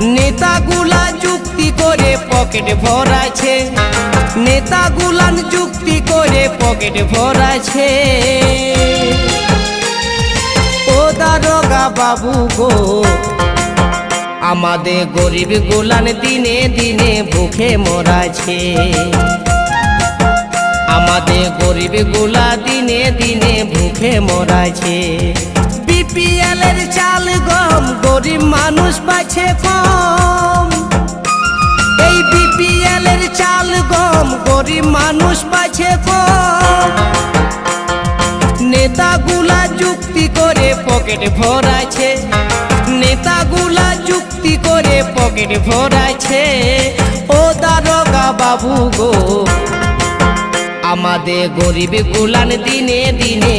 নেতাগুলা যুক্তি করে পকেট ভরাছে নেতাগুলান যুক্তি করে পকেট ভরাছে ও দারোগা বাবু গো, আমাদের গরিব গুলান দিনে দিনে ভুখে মরাছে আমাদের গরিবগুলা দিনে দিনে ভুখে মরাছে মানুষ পাচ্ছে কম। এই বিপিএল এর চাল গম, গরিব মানুষ কম। নেতাগুলা যুক্তি করে পকেট ভরাছে নেতাগুলা যুক্তি করে পকেট ভরাছে ও দারোগা বাবু গো, আমাদের গরিব গুলান দিনে দিনে